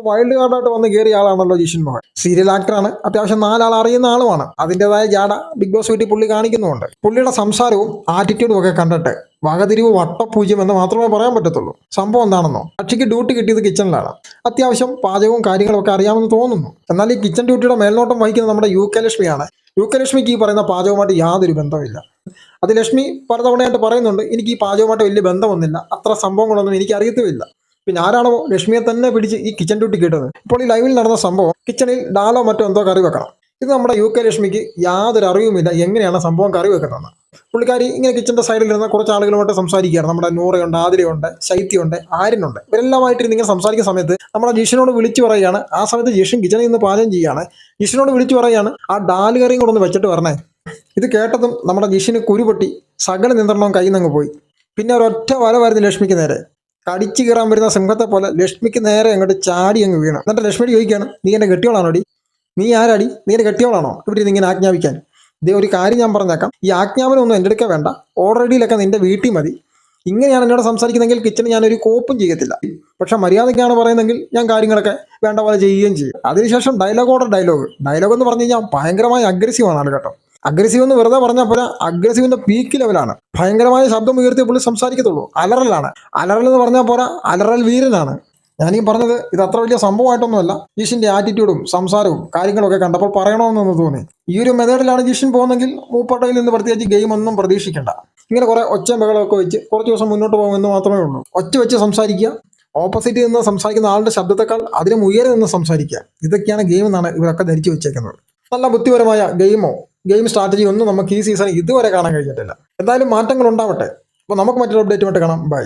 അപ്പോൾ വൈൽഡ് കാർഡായിട്ട് വന്ന് കയറിയ ആളാണല്ലോ ജിഷൻ മോഹൻ. സീരിയൽ ആക്ടറാണ് അത്യാവശ്യം നാലാൾ അറിയുന്ന ആളുമാണ്. അതിന്റെതായ ജാട ബിഗ് ബോസ് വീട്ടിൽ പുള്ളി കാണിക്കുന്നുമുണ്ട്. പുള്ളിയുടെ സംസാരവും ആറ്റിറ്റ്യൂഡും ഒക്കെ കണ്ടിട്ട് വകതിരിവ് വട്ടപൂജ്യം എന്ന് മാത്രമേ പറയാൻ പറ്റത്തുള്ളൂ. സംഭവം എന്താണെന്നോ? കക്ഷിക്ക് ഡ്യൂട്ടി കിട്ടിയത് കിച്ചണിലാണ് അത്യാവശ്യം പാചകവും കാര്യങ്ങളും ഒക്കെ അറിയാമെന്ന് തോന്നുന്നു. എന്നാൽ ഈ കിച്ചൺ ഡ്യൂട്ടിയുടെ മേൽനോട്ടം വഹിക്കുന്നത് നമ്മുടെ യു കെ ലക്ഷ്മിയാണ്. യു കെ ലക്ഷ്മിക്ക് ഈ പറയുന്ന പാചകവുമായിട്ട് യാതൊരു ബന്ധമില്ല അത് ലക്ഷ്മി പലതവണയായിട്ട് പറയുന്നുണ്ട് എനിക്ക് ഈ പാചകവുമായിട്ട് വലിയ ബന്ധമൊന്നുമില്ല. അത്ര സംഭവങ്ങളൊന്നും എനിക്ക് അറിയത്തുമില്ല പിന്നെ ആരാണോ ലക്ഷ്മിയെ തന്നെ പിടിച്ച് ഈ കിച്ചൺ ഡ്യൂട്ടി കിട്ടുന്നത് ഇപ്പോൾ ഈ ലൈവിൽ നടന്ന സംഭവം കിച്ചണിൽ ഡാലോ മറ്റോ എന്തോ കറി വെക്കണം. ഇത് നമ്മുടെ യു കെ ലക്ഷ്മിക്ക് യാതൊരു അറിവുമില്ല എങ്ങനെയാണ് സംഭവം കറി വെക്കുന്നതെന്ന്. പുള്ളിക്കാരി ഇങ്ങനെ കിച്ചന്റെ സൈഡിൽ ഇരുന്ന കുറച്ച് ആളുകളുമായിട്ട് സംസാരിക്കുകയാണ്. നമ്മുടെ നൂറയുണ്ട് ആതിരയുണ്ട് ശൈത്യമുണ്ട് ആര്യനുണ്ട്. ഇവരെല്ലാമായിട്ട് ഇങ്ങനെ സംസാരിക്കുന്ന സമയത്ത് നമ്മുടെ ജിഷനോട് വിളിച്ചു പറയുകയാണ് ആ സമയത്ത് ജിഷൻ കിച്ചണിൽ നിന്ന് പാചകം ചെയ്യുകയാണ് ജിഷനോട് വിളിച്ചു പറയുകയാണ് ആ ഡാൽ കറിയും കൂടെ ഒന്ന് വെച്ചിട്ട് വരണേ. ഇത് കേട്ടതും നമ്മുടെ ജിഷിന് കുരുപൊട്ടി സകല നിയന്ത്രണവും കയ്യിൽ നിന്ന് പോയി. പിന്നെ ഒരൊറ്റ വരവായിരുന്നു ലക്ഷ്മിക്ക് നേരെ. കടിച്ചു കയറാൻ വരുന്ന സിംഹത്തെ പോലെ ലക്ഷ്മിക്ക് നേരെ അങ്ങോട്ട് ചാടി അങ്ങ് വീണു. എന്നിട്ട് ലക്ഷ്മിയോട് ചോദിക്കുകയാണ് നീ എന്നെ കെട്ടിയോളാണോടി നീ ആരാടി? നീ എന്നെ കെട്ടിയോളാണോ ഇവിടെ ഇങ്ങനെ ആജ്ഞാപിക്കാൻ. ഇതേ ഒരു കാര്യം ഞാൻ പറഞ്ഞേക്കാം. ഈ ആജ്ഞാപനമൊന്നും എന്റെ അടുക്ക വേണ്ട. ഓൾറെഡിയിലൊക്കെ നിന്റെ വീട്ടിൽ മതി. ഇങ്ങനെയാണ് എന്നോട് സംസാരിക്കുന്നെങ്കിൽ കിച്ചണിൽ ഞാനൊരു കോപ്പും ചെയ്യത്തില്ല. പക്ഷെ മര്യാദയ്ക്കാണ് പറയുന്നതെങ്കിൽ ഞാൻ കാര്യങ്ങളൊക്കെ വേണ്ട പോലെ ചെയ്യുകയും ചെയ്യും. അതിനുശേഷം ഡയലോഗ് ഓർഡർ ഡയലോഗ് ഡയലോഗ് എന്ന് പറഞ്ഞു കഴിഞ്ഞാൽ ഭയങ്കരമായി അഗ്രസീവ് ആണ് കേട്ടോ. അഗ്രസീവ് എന്ന് വെറുതെ പറഞ്ഞാൽ പോലെ അഗ്രസീവിന്റെ പീക്ക് ലെവലാണ് ഭയങ്കരമായ ശബ്ദം ഉയർത്തി പുള്ളി സംസാരിക്കത്തുള്ളൂ. അലറലാണ് അലറൽ എന്ന് പറഞ്ഞാൽ പോരാ അലറൽ വീരനാണ്. ഞാനീ പറഞ്ഞത് ഇത് അത്ര വലിയ സംഭവമായിട്ടൊന്നുമല്ല. ജീഷിന്റെ ആറ്റിറ്റ്യൂഡും സംസാരവും കാര്യങ്ങളൊക്കെ കണ്ടപ്പോൾ പറയണമെന്നൊന്ന് തോന്നി. ഈ ഒരു മെത്തേഡിലാണ് ജീഷൻ പോകുന്നെങ്കിൽ മൂപ്പട്ടയിൽ നിന്ന് പ്രത്യേകിച്ച് ഗെയിം ഒന്നും പ്രതീക്ഷിക്കേണ്ട. ഇങ്ങനെ കുറെ ഒച്ച ബഹളമൊക്കെ വെച്ച് കുറച്ച് ദിവസം മുന്നോട്ട് പോകുമെന്ന് മാത്രമേ ഉള്ളൂ. ഒച്ച വെച്ച് സംസാരിക്കുക. ഓപ്പോസിറ്റ് നിന്ന് സംസാരിക്കുന്ന ആളുടെ ശബ്ദത്തെക്കാൾ അതിനും ഉയരെ നിന്ന് സംസാരിക്കുക. ഇതൊക്കെയാണ് ഗെയിം എന്നാണ് ഇവരൊക്കെ ധരിച്ചു വെച്ചേക്കുന്നത്. നല്ല ബുദ്ധിപരമായ ഗെയിമോ ഗെയിം സ്ട്രാറ്റജി ഒന്നും നമുക്ക് ഈ സീസൺ ഇതുവരെ കാണാൻ കഴിഞ്ഞിട്ടില്ല. എന്തായാലും മാറ്റങ്ങൾ ഉണ്ടാവട്ടെ. അപ്പോൾ നമുക്ക് മറ്റൊരു അപ്ഡേറ്റുമായിട്ട് കാണാം. ബൈ